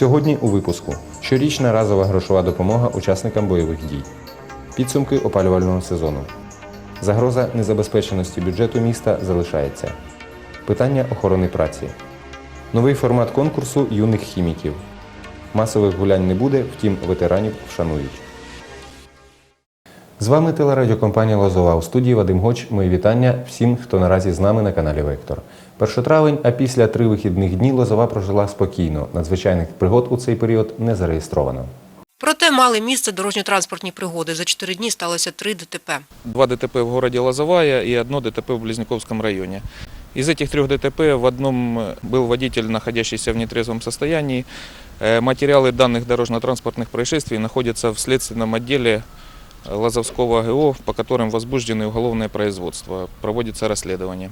Сьогодні у випуску щорічна разова грошова допомога учасникам бойових дій, підсумки опалювального сезону. Загроза незабезпеченості бюджету міста залишається. Питання охорони праці. Новий формат конкурсу юних хіміків. Масових гулянь не буде, втім ветеранів вшанують. З вами телерадіокомпанія Лозова. У студії Вадим Гоч. Мої вітання всім, хто наразі з нами на каналі Вектор. 1 травень, а після три вихідних дні Лозова прожила спокійно. Надзвичайних пригод у цей період не зареєстровано. Проте мали місце дорожньо-транспортні пригоди. За чотири дні сталося три ДТП. Два ДТП в городе Лозовая и одно ДТП в Близняковском районе. Из этих трех ДТП в одном э, был водитель, находящийся в нетрезвом состоянии. Э, Материалы данных дорожно-транспортных происшествий находятся в следственном отделе э, Лозовского ГО, по которым возбуждены уголовное производство. Проводится расследование.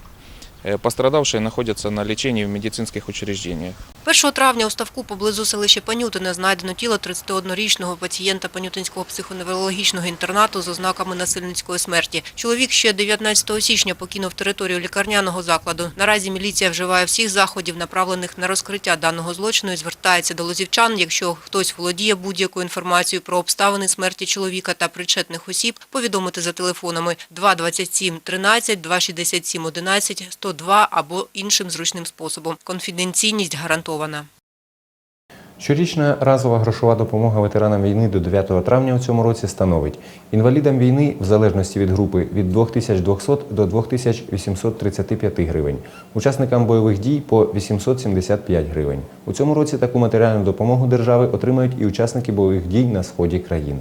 Э, Пострадавшие находятся на лечении в медицинских учреждениях. 1 травня у ставку поблизу селища Панютине знайдено тіло 31-річного пацієнта Панютинського психоневрологічного інтернату з ознаками насильницької смерті. Чоловік ще 19 січня покинув територію лікарняного закладу. Наразі міліція вживає всіх заходів, направлених на розкриття даного злочину і звертається до лозівчан. Якщо хтось володіє будь-якою інформацією про обставини смерті чоловіка та причетних осіб, повідомити за телефонами 227 13, 267 11, 102 або іншим зручним способом. Конфіденційність гарантована. Щорічна разова грошова допомога ветеранам війни до 9 травня у цьому році становить інвалідам війни в залежності від групи від 2200 до 2835 гривень, учасникам бойових дій по 875 гривень. У цьому році таку матеріальну допомогу держави отримають і учасники бойових дій на сході країни.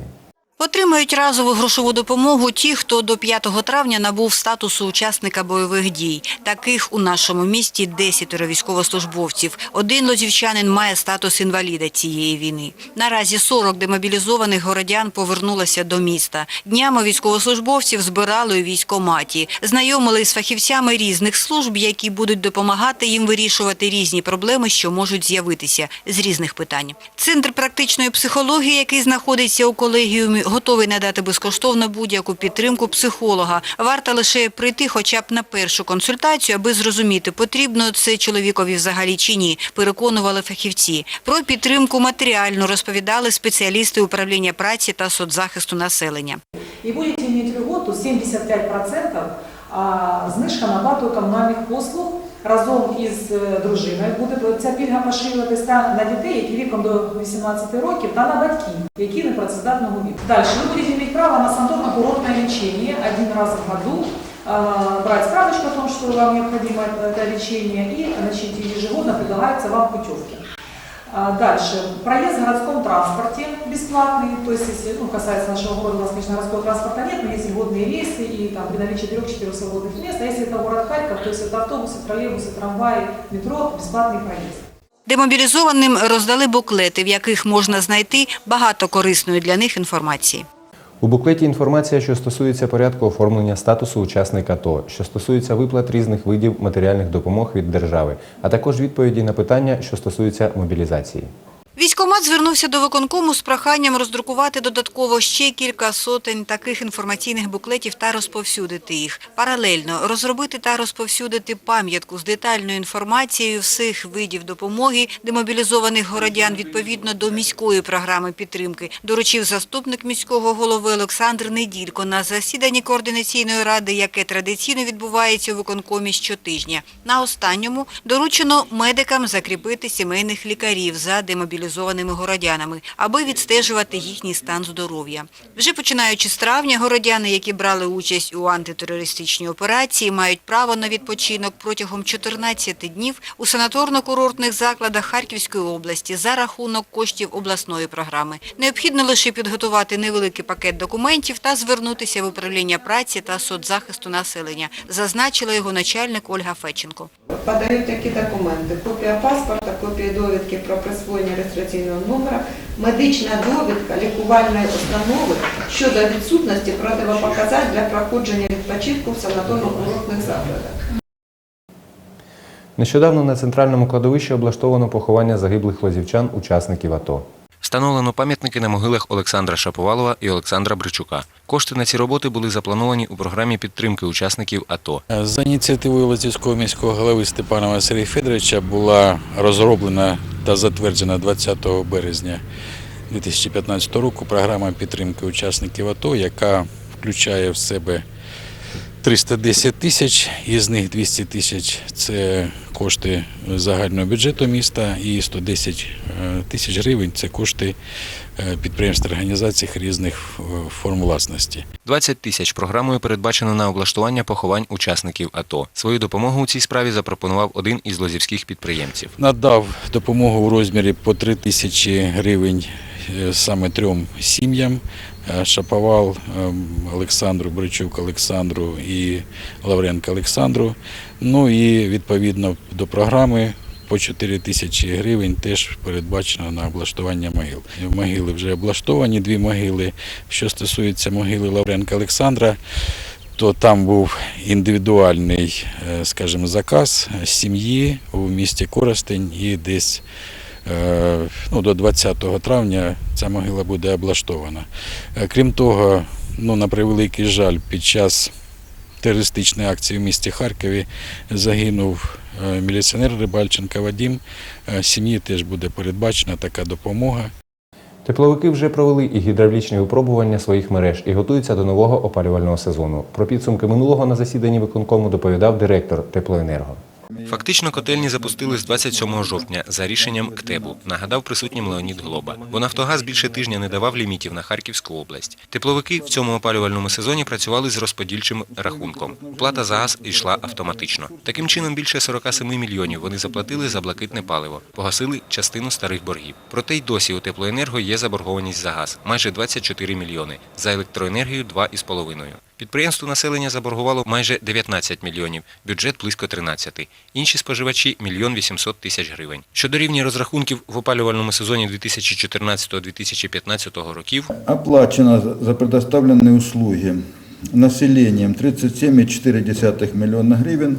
Отримають разову грошову допомогу ті, хто до 5 травня набув статусу учасника бойових дій. Таких у нашому місті 10 військовослужбовців. Один лозівчанин має статус інваліда цієї війни. Наразі 40 демобілізованих городян повернулося до міста. Днями військовослужбовців збирали у військоматі. Знайомили з фахівцями різних служб, які будуть допомагати їм вирішувати різні проблеми, що можуть з'явитися з різних питань. Центр практичної психології, який знаходиться у колегіумі, готовий надати безкоштовно будь-яку підтримку психолога. Варто лише прийти хоча б на першу консультацію, аби зрозуміти, потрібно це чоловікові взагалі чи ні, переконували фахівці. Про підтримку матеріально розповідали спеціалісти управління праці та соцзахисту населення. И будете иметь льготу 75% знижка на оплату комунальних послуг разом із е, дружиною. Буде ця пільга поширюватися на дітей, які віком до 18 років, та на батьків, які непрацездатного віку. Далі ви будете мати право на санаторно-курортне лічення один раз в году, брать справочку о том, что вам необходимо это лечение, и значит, ежегодно предлагаются вам путевки. А, Дальше. Проезд в городском транспорте бесплатный, то есть если ну, касается нашего города, у нас, конечно, городского транспорта нет, но есть льготные рейсы и там при наличии трех-четырех свободных мест. А если это город Харьков, то есть это автобусы, троллейбусы, трамваи, метро, бесплатный проезд. Демобілізованим роздали буклети, в яких можна знайти багато корисної для них інформації. У буклеті інформація, що стосується порядку оформлення статусу учасника АТО, що стосується виплат різних видів матеріальних допомог від держави, а також відповіді на питання, що стосуються мобілізації. Військомат звернувся до виконкому з проханням роздрукувати додатково ще кілька сотень таких інформаційних буклетів та розповсюдити їх. Паралельно розробити та розповсюдити пам'ятку з детальною інформацією всіх видів допомоги демобілізованих городян відповідно до міської програми підтримки, доручив заступник міського голови Олександр Неділько на засіданні координаційної ради, яке традиційно відбувається у виконкомі щотижня. На останньому доручено медикам закріпити сімейних лікарів за демобілізованими городянами, аби відстежувати їхній стан здоров'я. Вже починаючи з травня, городяни, які брали участь у антитерористичній операції, мають право на відпочинок протягом 14 днів у санаторно-курортних закладах Харківської області за рахунок коштів обласної програми. Необхідно лише підготувати невеликий пакет документів та звернутися в управління праці та соцзахисту населення, зазначила його начальник Ольга Феченко. Подають такі документи: копія паспорта, копія довідки про присвоєння реєстраційного номера, медична довідка лікувальної установи щодо відсутності противопоказань для проходження відпочинку в санаторно-курортних закладах. Нещодавно на центральному кладовищі облаштовано поховання загиблих лозівчан, учасників АТО. Встановлено пам'ятники на могилах Олександра Шаповалова і Олександра Бричука. Кошти на ці роботи були заплановані у програмі підтримки учасників АТО. За ініціативою Лозівського міського голови Степана Василія Федоровича була розроблена та затверджена 20 березня 2015 року програма підтримки учасників АТО, яка включає в себе 310 тисяч, із них 200 тисяч це кошти загального бюджету міста і 110 е, тисяч гривень це кошти е, підприємств та організацій різних е, форм власності. 20 тисяч програмою передбачено на облаштування поховань учасників АТО. Свою допомогу у цій справі запропонував один із лозівських підприємців. Надав допомогу у розмірі по 3 тисячі гривень саме трьом сім'ям. Е, Шаповал ем, Олександру, Бричук Олександру і Лавренко Олександру. Ну і відповідно до програми по 4 тисячі гривень теж передбачено на облаштування могил. Могили вже облаштовані, дві могили. Що стосується могили Лавренка Олександра, то там був індивідуальний, е, скажімо, заказ сім'ї у місті Коростень і десь е, ну, до 20 травня ця могила буде облаштована. Е, Крім того, ну, на превеликий жаль, під час терористичної акції в місті Харкові загинув е, міліціонер Рибальченко Вадім. Е, Сім'ї теж буде передбачена така допомога. Тепловики вже провели і гідравлічні випробування своїх мереж і готуються до нового опалювального сезону. Про підсумки минулого на засіданні виконкому доповідав директор Теплоенерго. Фактично котельні запустили з 27 жовтня за рішенням КТЕБу, нагадав присутнім Леонід Глоба. Бо Нафтогаз більше тижня не давав лімітів на Харківську область. Тепловики в цьому опалювальному сезоні працювали з розподільчим рахунком. Плата за газ йшла автоматично. Таким чином більше 47 мільйонів вони заплатили за блакитне паливо, погасили частину старих боргів. Проте й досі у теплоенерго є заборгованість за газ майже 24 мільйони, за електроенергію 2,5. Підприємству населення заборгувало майже 19 мільйонів, бюджет близько 13. Інші споживачі – мільйон 800 тисяч гривень. Щодо рівня розрахунків в опалювальному сезоні 2014-2015 років, Оплачено за- предоставленные услуги населением 37,4 миллиона гривен,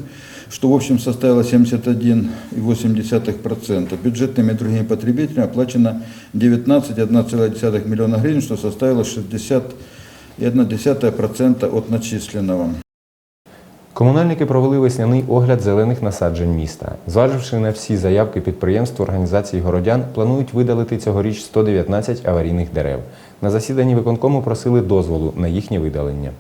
что в общем составило 71,8%. Бюджетными и другими потребителями оплачено 19,1 миллиона гривен, что составило 60,1% от начисленного. комунальники провели весняний огляд зелених насаджень міста. Зваживши на всі заявки підприємств, організацій городян, планують видалити цьогоріч 119 аварійних дерев. На засіданні виконкому просили дозволу на їхнє видалення.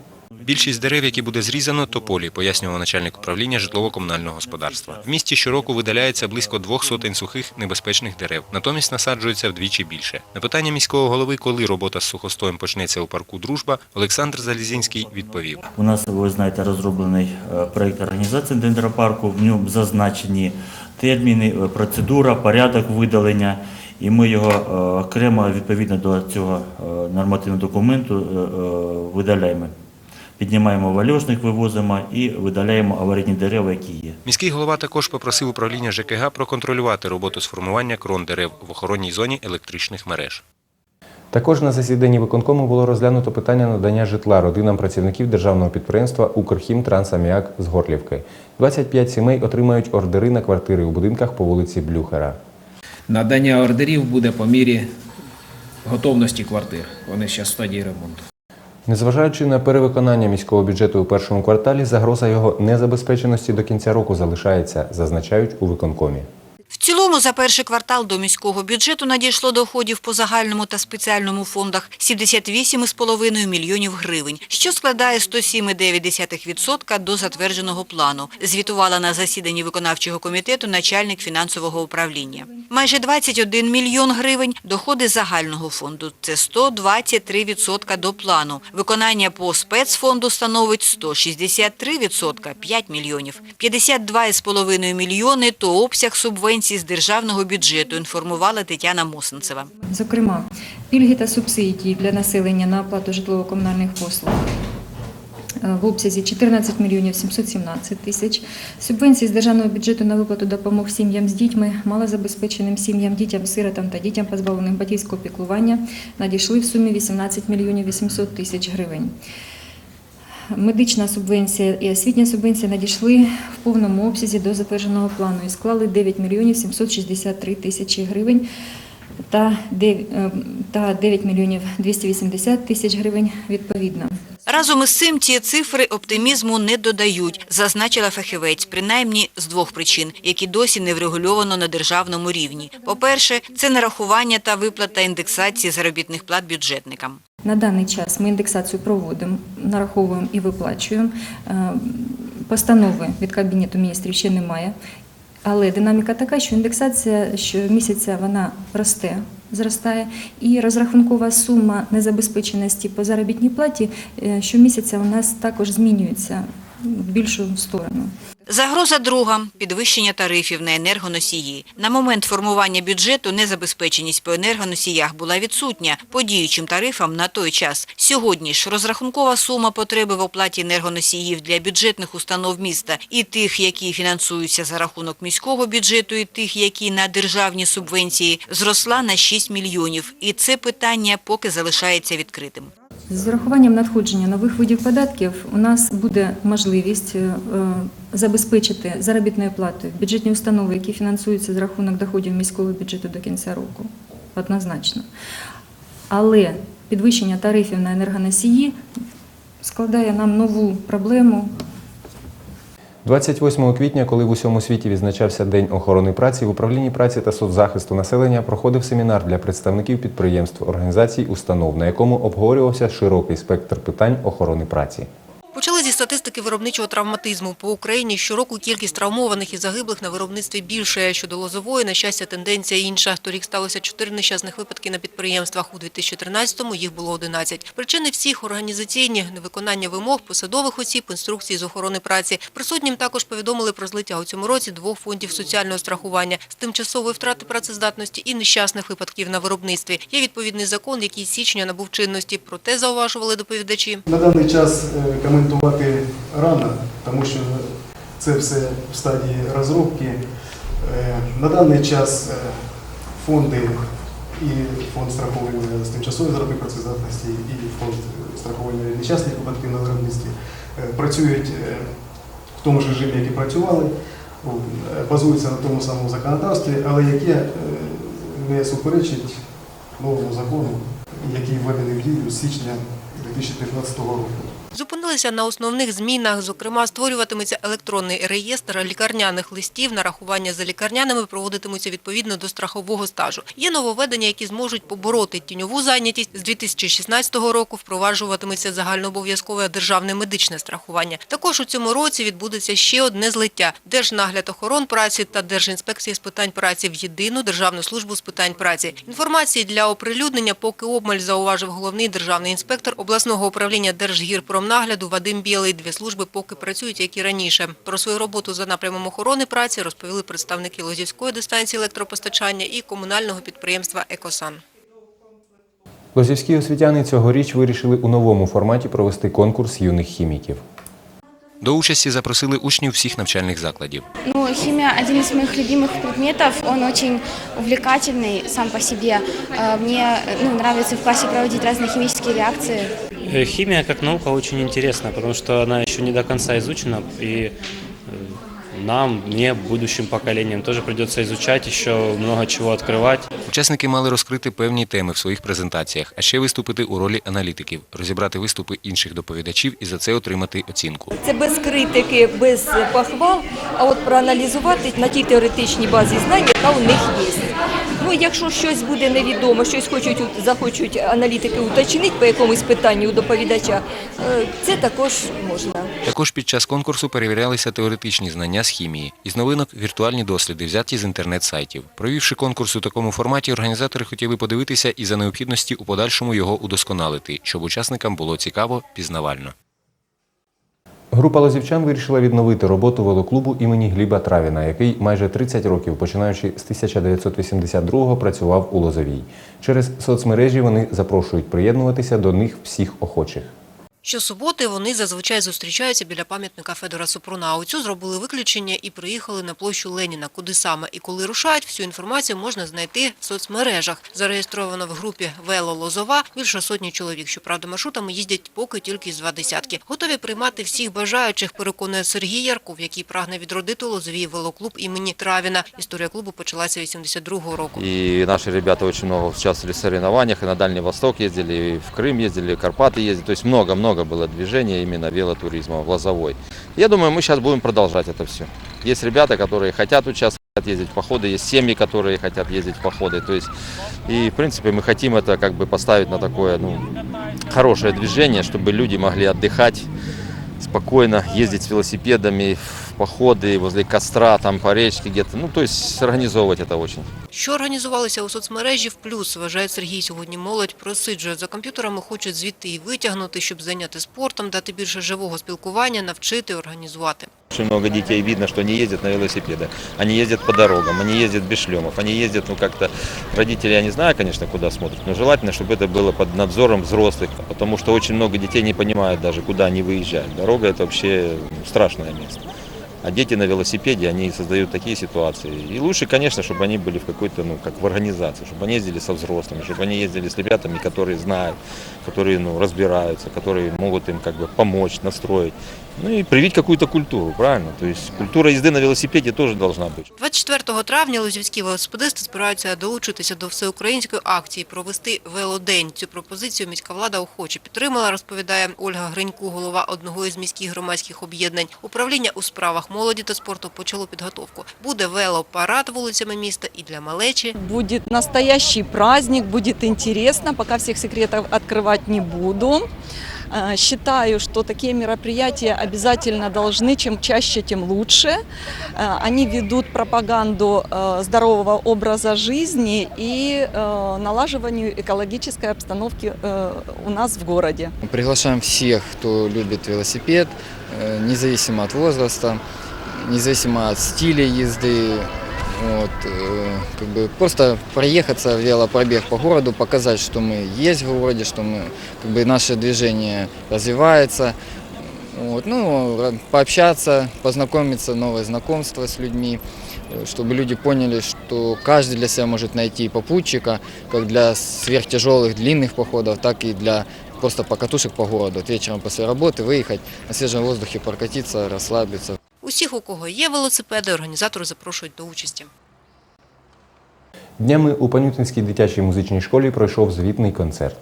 Більшість дерев, які буде зрізано, тополі, пояснював начальник управління житлово-комунального господарства. В місті щороку видаляється близько двох сотень сухих небезпечних дерев, натомість насаджується вдвічі більше. На питання міського голови, коли робота з сухостоєм почнеться у парку Дружба, Олександр Залізінський відповів. У нас, ви знаєте, розроблений е, проєкт організації дендропарку. В ньому зазначені терміни, е, процедура, порядок видалення. І ми його е, окремо відповідно до цього нормативного документу видаляємо. Піднімаємо вальожник, вивозимо і видаляємо аварійні дерева, які є. Міський голова також попросив управління ЖКГ проконтролювати роботу з формування крон дерев в охоронній зоні електричних мереж. Також на засіданні виконкому було розглянуто питання надання житла родинам працівників державного підприємства «Укрхім Трансаміак» з Горлівки. 25 сімей отримають ордери на квартири у будинках по вулиці Блюхера. Надання ордерів буде по мірі готовності квартир. Вони ще в стадії ремонту. Незважаючи на перевиконання міського бюджету у першому кварталі, загроза його незабезпеченості до кінця року залишається, зазначають у виконкомі. В цілому за перший квартал до міського бюджету надійшло доходів по загальному та спеціальному фондах 78,5 мільйонів гривень, що складає 107,9% до затвердженого плану, звітувала на засіданні виконавчого комітету начальник фінансового управління. Майже 21 мільйон гривень – доходи загального фонду. Це 123% до плану. Виконання по спецфонду становить 163% – 5 мільйонів. 52,5 мільйони – то обсяг субвенцій з державного бюджету, інформувала Тетяна Мосенцева. Зокрема, пільги та субсидії для населення на оплату житлово-комунальних послуг е, в обсязі 14 мільйонів 717 тисяч, субвенції з державного бюджету на виплату допомог сім'ям з дітьми, малозабезпеченим сім'ям, дітям, сиротам та дітям позбавлених батьківського піклування надійшли в сумі 18 мільйонів 800 тисяч гривень. Медична субвенція і освітня субвенція надійшли в повному обсязі до затвердженого плану і склали 9 мільйонів 763 тисячі гривень та 9 мільйонів 280 тисяч гривень відповідно. Разом із цим ці цифри оптимізму не додають, зазначила фахівець, принаймні з двох причин, які досі не врегульовано на державному рівні. По-перше, це нарахування та виплата індексації заробітних плат бюджетникам. На даний час ми індексацію проводимо, нараховуємо і виплачуємо. Е, Постанови від Кабінету міністрів ще немає. Але динаміка така, що індексація щомісяця вона росте, зростає, і розрахункова сума незабезпеченості по заробітній платі е, щомісяця у нас також змінюється в більшу сторону. Загроза друга – підвищення тарифів на енергоносії. На момент формування бюджету незабезпеченість по енергоносіях була відсутня по діючим тарифам на той час. Сьогодні ж розрахункова сума потреби в оплаті енергоносіїв для бюджетних установ міста і тих, які фінансуються за рахунок міського бюджету, і тих, які на державні субвенції, зросла на 6 мільйонів. І це питання поки залишається відкритим. З урахуванням надходження нових видів податків у нас буде можливість е, забезпечити заробітною платою бюджетні установи, які фінансуються за рахунок доходів міського бюджету до кінця року. Однозначно. Але підвищення тарифів на енергоносії складає нам нову проблему 28 квітня, коли в усьому світі відзначався День охорони праці, в управлінні праці та соцзахисту населення проходив семінар для представників підприємств, організацій, установ, на якому обговорювався широкий спектр питань охорони праці. Статистики виробничого травматизму. По Україні щороку кількість травмованих і загиблих на виробництві більше. Щодо лозової, на щастя, тенденція інша. Торік сталося чотири нещасних випадки на підприємствах. У 2013-му їх було 11. Причини всіх – організаційні, невиконання вимог, посадових осіб, інструкцій з охорони праці. Присутнім також повідомили про злиття у цьому році двох фондів соціального страхування з тимчасової втрати працездатності і нещасних випадків на виробництві. Є відповідний закон, який січня набув чинності. Проте, зауважували доповідачі, На даний час е, рано, тому що це все в стадії розробки. Е, На даний час е, фонди і фонд страховування з тимчасової заробітної працездатності, і фонд страхування від нещасних випадків на виробництві е, працюють в тому ж режимі, як працювали, базуються на тому самому законодавстві, але яке не суперечить новому закону, який введений в дію з січня 2015 року. Зупинилися на основних змінах. Зокрема, створюватиметься електронний реєстр лікарняних листів. Нарахування за лікарняними проводитимуться відповідно до страхового стажу. Є нововведення, які зможуть побороти тіньову зайнятість. З 2016 року впроваджуватиметься загальнообов'язкове державне медичне страхування. Також у цьому році відбудеться ще одне злиття – Держнагляд охорон праці та Держінспекція з питань праці в єдину Державну службу з питань праці. Інформації для оприлюднення поки обмаль зауважив головний державний інспектор обласного управління Держгірпромнагляду Вадим Білий. Дві служби поки працюють, як і раніше. Про свою роботу за напрямом охорони праці розповіли представники Лозівської дистанції електропостачання і комунального підприємства «Екосан». Лозівські освітяни цьогоріч вирішили у новому форматі провести конкурс юних хіміків. До участі запросили учнів всіх навчальних закладів. Ну, химия один из моих любимых предметов. Он очень увлекательный сам по себе. Э, Мне ну, нравится в классе проводить разные химические реакции. Э, Химия как наука очень интересна, потому что она еще не до конца изучена, и э, нам, мне, будущим поколениям тоже придется изучать, еще много чего открывать. Учасники мали розкрити певні теми в своїх презентаціях, а ще виступити у ролі аналітиків, розібрати виступи інших доповідачів і за це отримати оцінку. Це без критики, без похвал, а от проаналізувати на тій теоретичній базі знань, яка у них є. Ну, якщо щось буде невідомо, щось хочуть захочуть аналітики уточнити по якомусь питанню у доповідача, е, це також можна. Також під час конкурсу перевірялися теоретичні знання з хімії. Із новинок віртуальні досліди, взяті з інтернет-сайтів. Провівши конкурс у такому форматі, організатори хотіли подивитися і за необхідності у подальшому його удосконалити, щоб учасникам було цікаво, пізнавально. Група лозівчан вирішила відновити роботу велоклубу імені Гліба Травіна, який майже 30 років, починаючи з 1982-го, працював у Лозовій. Через соцмережі вони запрошують приєднуватися до них всіх охочих. Щосуботи вони зазвичай зустрічаються біля пам'ятника Федора Супруна. У цю зробили виключення і приїхали на площу Леніна. Куди саме і коли рушають, всю інформацію можна знайти в соцмережах. Зареєстровано в групі Вело Лозова більше сотні чоловік. Щоправда, маршрутами їздять поки тільки з два десятки. Готові приймати всіх бажаючих, переконує Сергій Ярков, який прагне відродити Лозовій велоклуб імені Травіна. Історія клубу почалася 82-го року. И наши ребята очень много участвовали в соревнованиях, и на Дальний Восток ездили, и в Крым ездили, и в Карпаты ездили. То есть много-много много было движения именно велотуризма в Лозовой. Я думаю, мы сейчас будем продолжать это все. Есть ребята, которые хотят участвовать, ездить в походы, есть семьи, которые хотят ездить в походы. То есть, и в принципе мы хотим это как бы поставить на такое ну, хорошее движение, чтобы люди могли отдыхать спокойно, ездить с велосипедами в походы возле костра, там по речке где-то. Ну, то есть организовывать это очень. Що організувалися у соцмережі в плюс, вважає Сергій. Сьогодні молодь просиджує за комп'ютерами, хочуть звідти і витягнути, щоб зайняти спортом, дати більше живого спілкування, навчити, організувати. Очень много детей видно, что они ездят на велосипедах, они ездят по дорогам, они ездят без шлемов, они ездят, ну как-то, родители, я не знаю, конечно, куда смотрят, но желательно, чтобы это было под надзором взрослых, потому что очень много детей не понимают даже, куда они выезжают. Дорога это вообще ну, страшное место. А дети на велосипеде, они создают такие ситуации. И лучше, конечно, чтобы они были в какой-то, ну, как в организации, чтобы они ездили со взрослыми, чтобы они ездили с ребятами, которые знают, которые, ну, разбираются, которые могут им, как бы, помочь, настроить. Ну и привить какую-то культуру, правильно? То есть культура езды на велосипеде тоже должна быть. 24 травня лозівські велосипедисти збираються долучитися до всеукраїнської акції провести велодень. Цю пропозицію міська влада охоче підтримала, розповідає Ольга Гринько, голова одного із міських громадських об'єднань. Управління у справах молоді та спорту почало підготовку. Буде велопарад вулицями міста і для малечі. Будет настоящий праздник, будет интересно, пока всех секретов открывать не буду. Э, Считаю, что такие мероприятия обязательно должны, чем чаще, тем лучше. Э, Они ведут пропаганду э, здорового образа жизни и э, налаживанию экологической обстановки э, у нас в городе. Приглашаем всех, кто любит велосипед, э, независимо от возраста, независимо от стиля езды. Вот, как бы просто проехаться велопробег по городу, показать, что мы есть в городе, что мы, как бы наше движение развивается. Вот, ну, пообщаться, познакомиться, новые знакомства с людьми, э, чтобы люди поняли, что каждый для себя может найти попутчика, как для сверхтяжелых длинных походов, так и для просто покатушек по городу. Вечером после работы выехать, на свежем воздухе прокатиться, расслабиться. Усіх, у кого є велосипеди, організатори запрошують до участі. Днями у Панютинській дитячій музичній школі пройшов звітний концерт.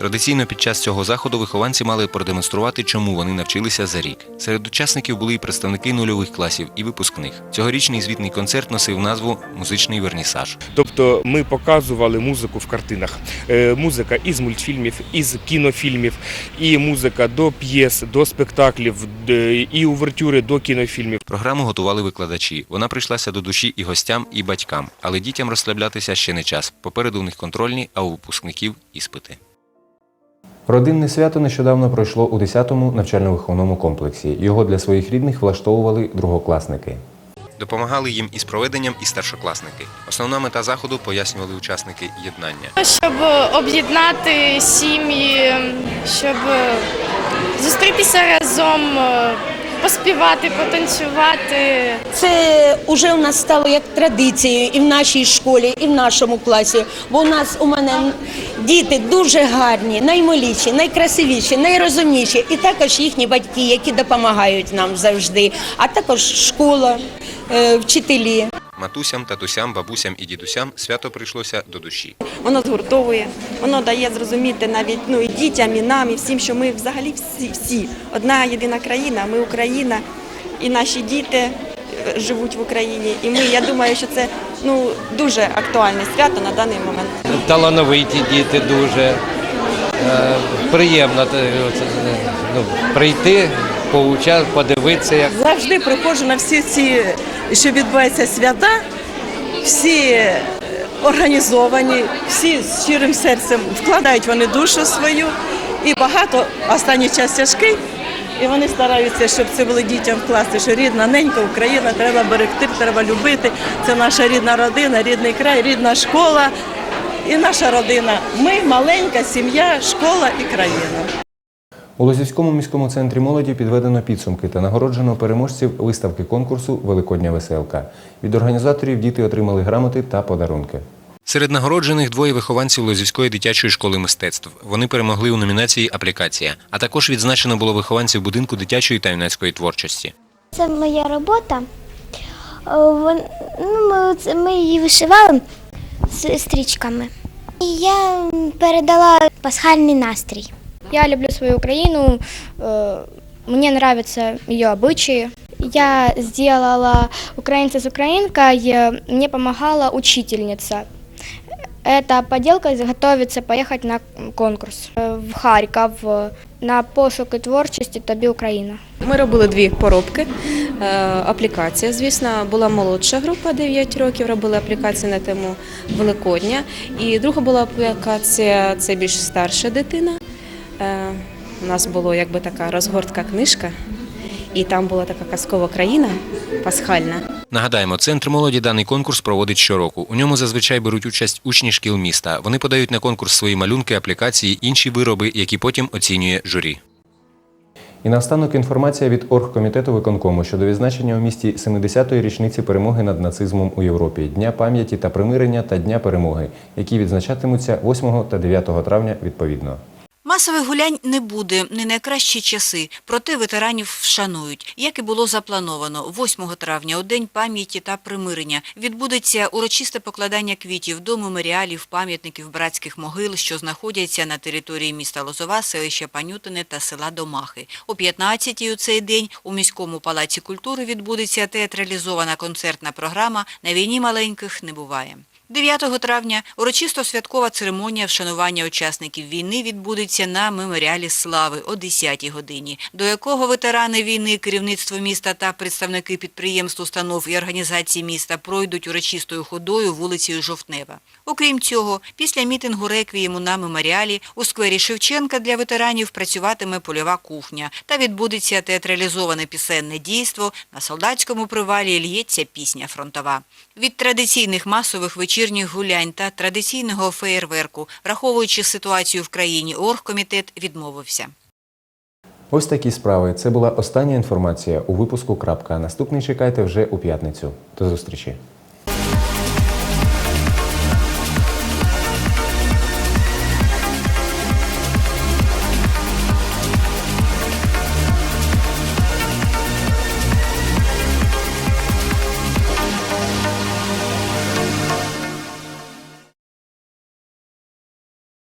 Традиційно під час цього заходу вихованці мали продемонструвати, чому вони навчилися за рік. Серед учасників були і представники нульових класів, і випускних. Цьогорічний звітний концерт носив назву Музичний вернісаж. Тобто ми показували музику в картинах. Е, Музика із мультфільмів, із кінофільмів, і музика до п'єс, до спектаклів, і увертюри до кінофільмів. Програму готували викладачі. Вона прийшлася до душі і гостям, і батькам. Але дітям розслаблятися ще не час. Попереду у них контрольні, а у випускників іспити. Родинне свято нещодавно пройшло у 10-му навчально-виховному комплексі. Його для своїх рідних влаштовували другокласники. Допомагали їм із проведенням і старшокласники. Основна мета заходу пояснювали учасники єднання. Щоб об'єднати сім'ї, щоб зустрітися разом, поспівати, потанцювати. Це вже у нас стало як традицією і в нашій школі, і в нашому класі. Бо у нас у мене діти дуже гарні, наймиліші, найкрасивіші, найрозумніші, і також їхні батьки, які допомагають нам завжди, а також школа, е, вчителі. Матусям, татусям, бабусям і дідусям свято прийшлося до душі. Воно згуртовує, воно дає зрозуміти навіть ну і дітям, і нам, і всім, що ми взагалі всі, всі одна єдина країна. Ми Україна, і наші діти е, живуть в Україні. І ми, я думаю, що це ну дуже актуальне свято на даний момент. Талановиті діти дуже. Е, Приємно е, е, ну, прийти, поуча- подивитися, як Завжди приходжу на всі ці, що відбуваються свята, всі організовані, всі з щирим серцем вкладають вони душу свою. І багато останній час тяжкий. І вони стараються, щоб це було дітям вкласти, що рідна ненька Україна треба берегти, треба любити. Це наша рідна родина, рідний край, рідна школа і наша родина. Ми маленька сім'я, школа і країна. У Лозівському міському центрі молоді підведено підсумки та нагороджено переможців виставки конкурсу Великодня веселка. Від організаторів діти отримали грамоти та подарунки. Серед нагороджених двоє вихованців Лозівської дитячої школи мистецтв. Вони перемогли у номінації Аплікація. А також відзначено було вихованців будинку дитячої та юнацької творчості. Це моя робота. Ну, ми, це- ми її вишивали з стрічками. І я м, передала пасхальний настрій. Я люблю свою Украину, э, мне нравятся ее обычаи. Я сделала «Украинцы с украинкой», э, мне помогала учительница. Эта поделка готовится поехать на конкурс э, в Харьков э, на пошуки творчості «Тобі Україна». Ми робили дві поробки. Е, Аплікація, звісно, була молодша група 9 років, робили аплікацію на тему Великодня. І друга була аплікація це більш старша дитина. Е, У нас була якби така розгортка книжка, і там була така казкова країна пасхальна. Нагадаємо, центр молоді даний конкурс проводить щороку. У ньому зазвичай беруть участь учні шкіл міста. Вони подають на конкурс свої малюнки, аплікації, інші вироби, які потім оцінює журі. І наостанок інформація від оргкомітету виконкому щодо відзначення у місті 70-ї річниці перемоги над нацизмом у Європі, Дня пам'яті та примирення та Дня перемоги, які відзначатимуться 8 та 9 травня відповідно. Масових гулянь не буде, не найкращі часи, проте ветеранів вшанують. Як і було заплановано, 8 травня, у День пам'яті та примирення, відбудеться урочисте покладання квітів до меморіалів, пам'ятників братських могил, що знаходяться на території міста Лозова, селища Панютине та села Домахи. О 15-й у цей день у міському палаці культури відбудеться театралізована концертна програма «На війні маленьких не буває». 9 травня урочисто святкова церемонія вшанування учасників війни відбудеться на меморіалі Слави о 10-й годині, до якого ветерани війни, керівництво міста та представники підприємств, установ і організацій міста пройдуть урочистою ходою вулицею Жовтнева. Окрім цього, після мітингу реквієму на меморіалі у сквері Шевченка для ветеранів працюватиме польова кухня та відбудеться театралізоване пісенне дійство на солдатському привалі л'ється пісня фронтова. Від традиційних масових вечірніх гулянь та традиційного феєрверку, враховуючи ситуацію в країні, оргкомітет відмовився. Ось такі справи. Це була остання інформація у випуску. Крапка. Наступний чекайте вже у п'ятницю. До зустрічі.